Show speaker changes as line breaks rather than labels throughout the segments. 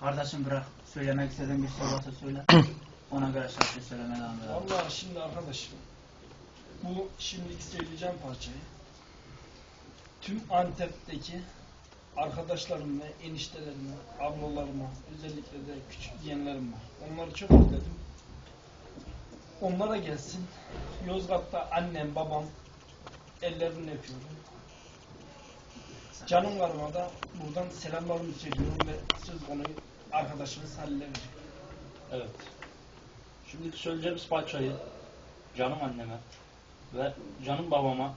Kardeşim bırak. Söylemek istediğin bir şey varsa söyle. Ona göre şarkı söylemeye devam edelim.
Vallahi şimdi arkadaşım bu şimdiki söyleyeceğim parçayı tüm Antep'teki arkadaşlarım ve eniştelerime, ablalarıma, özellikle de küçük yeğenlerim var. Onları çok özledim. Onlara gelsin. Yozgat'ta annem, babam ellerini öpüyorum. Canım karıma da buradan selamlarımı söylüyorum ve söz konuyu arkadaşımız Halil'e veriyorum.
Evet. Şimdi söyleyeceğimiz parçayı canım anneme ve canım babama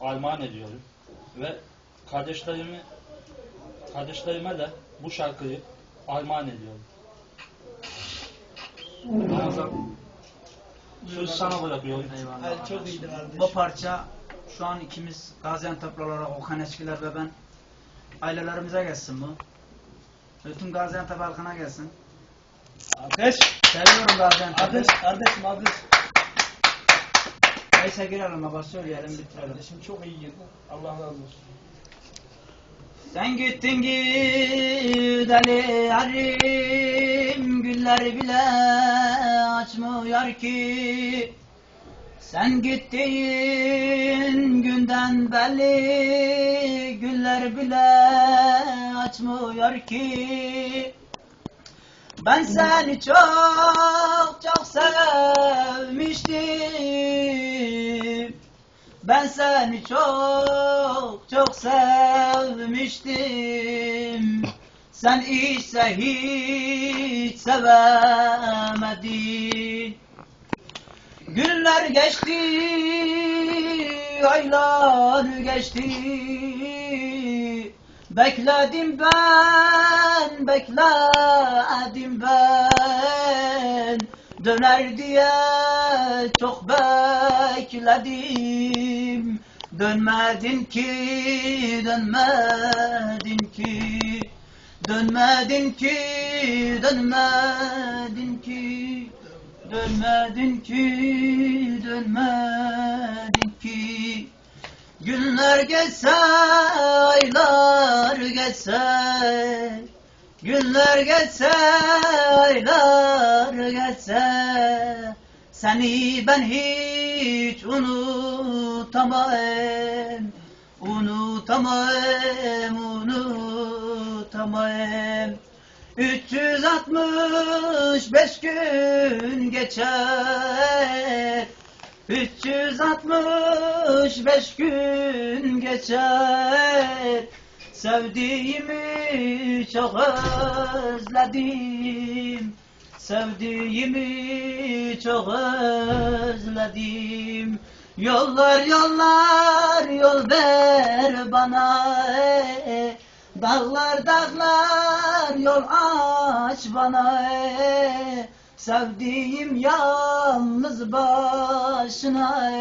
armağan ediyorum. Ve kardeşlerimi kardeşlerime de bu şarkıyı armağan ediyorum. Ramazan, söz sana bırakıyorum.
Eyvallah.
Ay, çok iyiydi kardeşim.
Bu parça şu an ikimiz Gaziantep'li olarak Okan Eşkiler ve ben ailelerimize gelsin bu. Bütün Gaziantep halkına gelsin.
Ateş!
Seviyorum Gaziantep'i.
Ateş! Kardeşim ateş!
Neyse girelim baba söyleyelim bitirelim.
Kardeşim çok iyi girdi. Allah razı olsun.
Sen gittin gideli yarim Güller bile açmıyor ki Sen gittiğin günden beri Güller bile açmıyor ki. Ben seni çok çok sevmiştim. Ben seni çok çok sevmiştim. Sen ise hiç sevemedin Günler geçti, aylar geçti. Bekledim ben, bekledim ben. Döner diye çok bekledim. Dönmedin ki, dönmedin ki. Dönmedin ki, dönmedin Dönmedin ki, dönmedin ki. Günler geçse, aylar geçse. Günler geçse, aylar geçse. Seni ben hiç unutamam. Unutamam, unutamam 365 gün geçer. 365 gün geçer. Sevdiğimi çok özledim. Sevdiğimi çok özledim. Yollar yollar yol ver bana. Dağlar dağlar yol aç bana Sevdiğim yalnız başına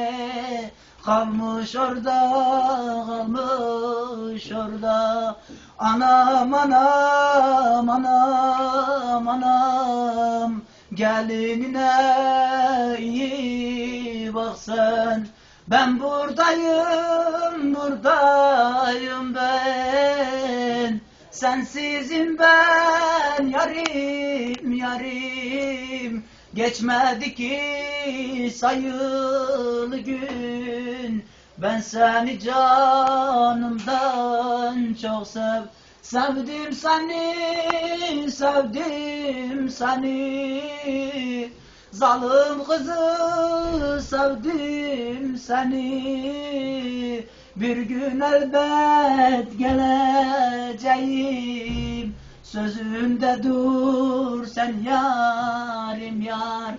Kalmış orada, kalmış orada. Anam anam anam anam. Gelinine iyi bak sen. Ben buradayım, buradayım Sensizim ben yarim yarim. Geçmedi ki sayılı gün. Ben seni canımdan çok sev Sevdim seni, sevdim seni. Zalim kızı sevdim seni Bir gün elbet geleceğim Sözümde dur sen yarim yar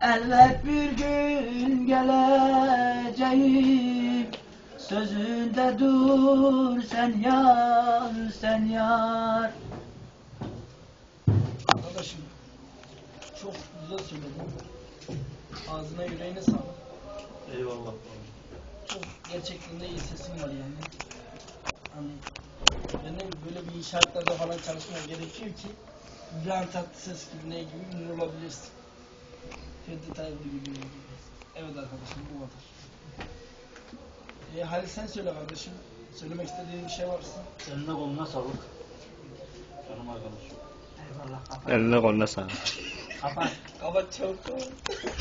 Elbet bir gün geleceğim Sözünde dur sen yar sen yar
Arkadaşım çok güzel söyledin. Ağzına yüreğine sağlık.
Eyvallah.
Gerçekten de iyi sesin var yani. Hani benim böyle bir inşaatlarda falan çalışmam gerekiyor ki İbrahim Tatlıses gibi ne gibi ünlü olabilirsin. Ferdi Tayfur gibi ne gibi. Evet arkadaşım bu kadar. E, Halil sen söyle kardeşim. Söylemek istediğin bir şey varsa.
Eline koluna sağlık.
Allah kapat.
Eline koluna sağlık.
Kapat.
Kapat çabuk kapat.